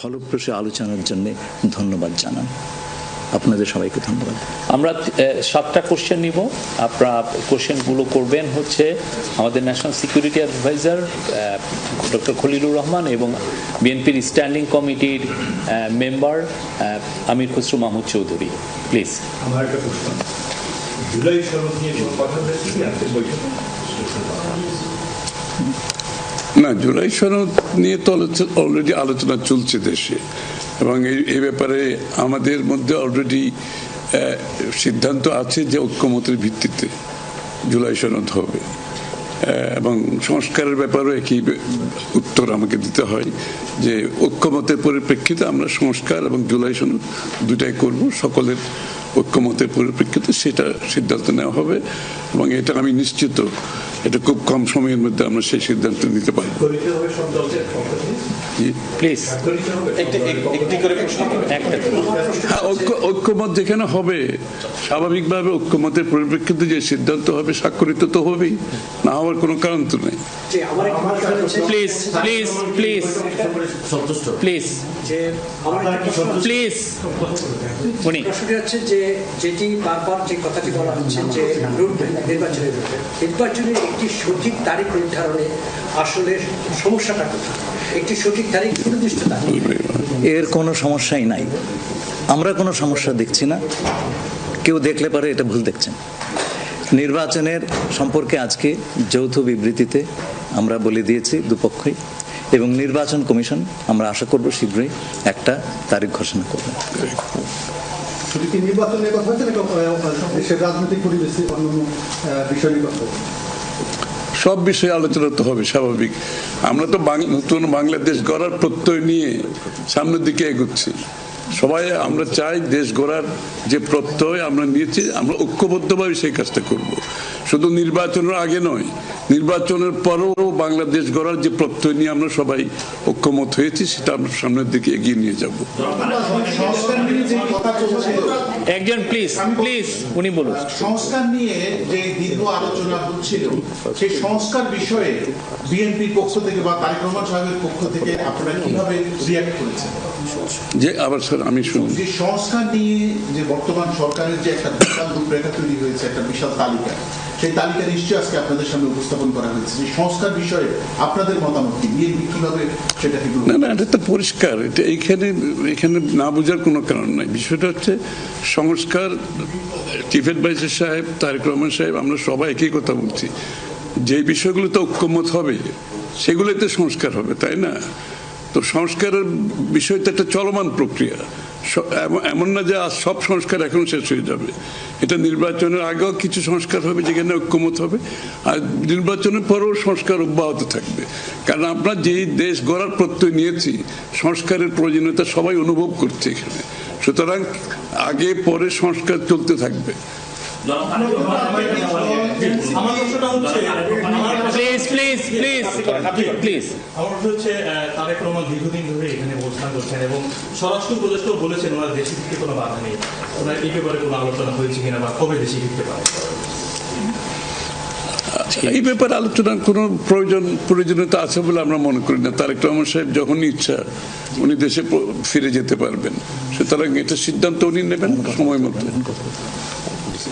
ফলপ্রসূ আলোচনার জন্য ধন্যবাদ জানান। আপনাদের সবাইকে ধন্যবাদ। আমরা সাতটা কোশ্চেন নিব। আপনারা কোশ্চেনগুলো করবেন হচ্ছে আমাদের national security adviser doctor Khalilur Rahman এবং বিএনপির স্ট্যান্ডিং কমিটির মেম্বার আমির খসরু মাহমুদ চৌধুরী। প্লিজ আমার একটা প্রশ্ন। জুলাই সনদ নিয়ে কথা হয়েছে কি? আজকের বৈঠকে? না, জুলাই সনদ নিয়ে তো অলরেডি আলোচনা চলছে দেশে। এবং এই ব্যাপারে আমাদের মধ্যে অলরেডি সিদ্ধান্ত আছে যে ঐক্যমতের ভিত্তিতে জুলাই সনদ হবে। এবং সংস্কারের ব্যাপারেও একই উত্তর আমাকে দিতে হয় যে ঐক্যমতের পরিপ্রেক্ষিতে আমরা সংস্কার এবং জুলাই সনদ দুটাই করব, সকলের ঐক্যমতের পরিপ্রেক্ষিতে সেটা সিদ্ধান্ত নেওয়া হবে এবং এটা আমি নিশ্চিত এটা খুব কম সময়ের মধ্যে আমরা সেই সিদ্ধান্ত নিতে একটা হ্যাঁ, ঐক্য ঐক্যমত যেখানে হবে স্বাভাবিকভাবে ঐক্যমতের পরিপ্রেক্ষিতে যে সিদ্ধান্ত হবে স্বাক্ষরিত তো হবেই। না হওয়ার কোনো কারণ তো নেই। যে আমার একটা প্রশ্ন হচ্ছে প্লিজ প্লিজ প্লিজ প্লিজ যে আমার একটা প্রশ্ন হচ্ছে- প্লিজ উনি। হচ্ছে যে যেটি বারবার যে কথাটি বলা হচ্ছে যে নির্বাচনের নির্বাচনের একটি সঠিক তারিখ নির্ধারণে আসলে সমস্যাটা কোথায় একটি সঠিক তারিখ সুনির্দিষ্ট তারিখ। এর কোনো সমস্যাই নাই। আমরা কোনো সমস্যা দেখছি না। কেউ দেখলে পারে এটা ভুল দেখছেন। নির্বাচনের সম্পর্কে আজকে যৌথ বিবৃতিতে আমরা বলে দিয়েছি দুপক্ষই এবং নির্বাচন কমিশন আমরা আশা করব শীঘ্রই একটা তারিখ ঘোষণা করবে? সব বিষয়ে আলোচনা তো হবে স্বাভাবিক। আমরা তো নতুন বাংলাদেশ গড়ার প্রত্যয় নিয়ে সামনের দিকে এগোচ্ছি। সবাই আমরা চাই দেশ গড়ার যে প্রত্যয় আমরা নিয়েছি, আমরা ঐক্যবদ্ধভাবে সেই কাজটা করব। শুধু নির্বাচনের আগে নয় নির্বাচনের পরেও বাংলাদেশ গড়ার যে প্রত্যয় নিয়ে আমরা সবাই ঐক্যমত হয়েছি সেটা আমরা সামনের দিকে এগিয়ে নিয়ে যাব। একজন প্লিজ প্লিজ উনি বলুন। সংস্কার নিয়ে যে দীর্ঘ আলোচনা হচ্ছিল সেই সংস্কার বিষয়ে বিএনপির পক্ষ থেকে বা তারেক রহমান সাহেবের পক্ষ থেকে আপনারা কীভাবে রিয়াক্ট করেছেন? যে আবার স্যার আমি শুনি যে সংস্কার নিয়ে যে বর্তমান সরকারের যে একটা বিশাল রূপরেখা তৈরি হয়েছে একটা বিশাল তালিকা সেই তালিকা নিশ্চয়ই আজকে আপনাদের সামনে উপস্থাপন করা হয়েছে। যে সংস্কার বিষয়ে আপনাদের মতামত কি? বিএনপি কীভাবে সেটাকে না না এটা তো পরিষ্কার। এটা এইখানে এখানে না বোঝার কোনো কারণ নাই। বিষয়টা হচ্ছে সংস্কার চিফ অ্যাডভাইজার সাহেব তারেক রহমান সাহেব আমরা সবাই একই কথা বলছি। যে বিষয়গুলোতে ঐক্যমত হবে সেগুলোতে সংস্কার হবে তাই না? তো সংস্কারের বিষয়টা একটা চলমান প্রক্রিয়া। এমন- না যে আজ সব সংস্কার এখন শেষ হয়ে যাবে। এটা নির্বাচনের আগেও কিছু সংস্কার হবে, যেখানে ঐক্যমত হবে। আর নির্বাচনের পরেও সংস্কার অব্যাহত থাকবে। কারণ আমরা যেই দেশ গড়ার প্রত্যয় নিয়েছি, সংস্কারের প্রয়োজনীয়তা সবাই অনুভব করছে এখানে। সুতরাং আগে পরে সংস্কার চলতে থাকবে। আমার প্রশ্নটা হচ্ছে প্লিজ প্লিজ প্লিজ প্লিজ আমার প্রশ্ন হচ্ছে তারেক রহমান দীর্ঘদিন ধরে এখানে অবস্থান করছেন এবং স্বরাষ্ট্র উপদেষ্টাও বলেছেন ওনার দেশে ফিরতে কোনো বাধা নেই। ওনার এই ব্যাপারে কোনো আলোচনা হয়েছে কিনা বা কবে দেশে ফিরতে পারে? এই ব্যাপারে আলোচনার কোনো প্রয়োজন প্রয়োজনীয়তা আছে বলে আমরা মনে করি না। তারেক রহমান সাহেব যখনই ইচ্ছা উনি দেশে ফিরে যেতে পারবেন। সুতরাং এটা সিদ্ধান্ত উনি নেবেন সময় মতো।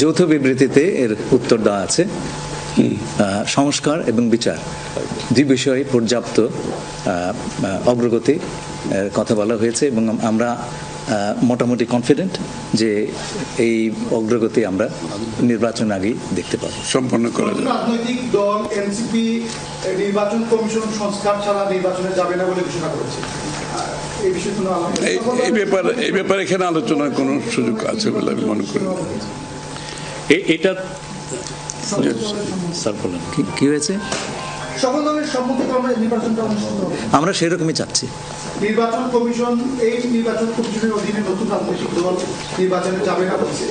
যৌথ বিবৃতিতে এর উত্তর দেওয়া আছে। সংস্কার এবং বিচার। দুই বিষয়ে পর্যাপ্ত অগ্রগতি কথা বলা হয়েছে এবং আমরা মোটামুটি কনফিডেন্ট যে এই অগ্রগতি আমরা নির্বাচন আগেই দেখতে পাবো। সম্পন্ন করা যাবে। রাজনৈতিক দল এনসিপি নির্বাচন কমিশন সংস্কার ছাড়া নির্বাচনে যাবে না বলে ঘোষণা করেছে। এই বিষয়ে কোনো আলোচনা এই এই ব্যাপারে এই ব্যাপারে এখানে আলোচনার কোনো সুযোগ আছে বলে আমি মনে করি। এটা স্যার বলেন। কি- হয়েছে? আমরা সেরকমই চাচ্ছি। নির্বাচন কমিশন এই নির্বাচন কমিশনের অধীনে নতুন রাজনৈতিক দল নির্বাচনে যাবে না বলছে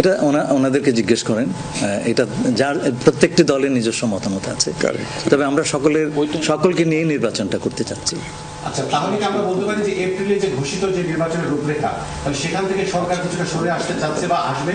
এটা ওনাদেরকে জিজ্ঞেস করেন এটা যার প্রত্যেকটি দলের নিজস্ব মতামত আছে। তবে আমরা সকলের সকলকে নিয়ে নির্বাচনটা করতে চাচ্ছি। আচ্ছা তাহলে কি আমরা বলতে পারি যে এপ্রিলে যে ঘোষিত যে নির্বাচনের রূপরেখা সেখান থেকে সরকার কিছুটা সরে আসতে চাচ্ছে বা আসবে?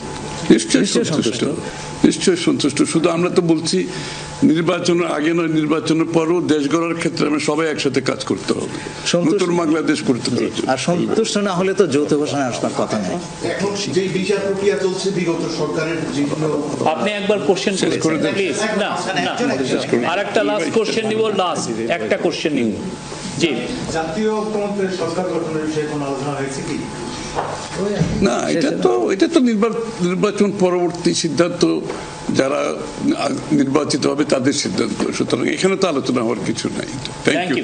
নিশ্চয়ই সন্তুষ্ট। নিশ্চয়ই সন্তুষ্ট। শুধু আমরা তো বলছি নির্বাচনের আগে নয় নির্বাচনের পরও দেশ গড়ার ক্ষেত্রে আমরা সবাই একসাথে কাজ করতে হবে। নতুন বাংলাদেশ করতে হবে। আর সন্তুষ্ট না হলে তো যৌথ ঘোষণায় আসবার কথা নেই। এখন যে বিচার প্রক্রিয়া চলছে বিগত সরকারের যেগুলো আপনি একবার কোশ্চেন শেষ করে দেন। প্লিজ না না। আর একটা লাস্ট কোশ্চেন নিব লাস্ট একটা কোশ্চেন নিব। জি। জাতীয় ঐক্যমত্যের সরকার গঠনের বিষয়ে কোনো আলোচনা হয়েছে কি? না এটা তো এটা তো নির্বা- নির্বাচন পরবর্তী সিদ্ধান্ত যারা নির্বাচিত হবে তাদের সিদ্ধান্ত। সুতরাং এখানে তো আলোচনা হওয়ার কিছু নাই। Thank you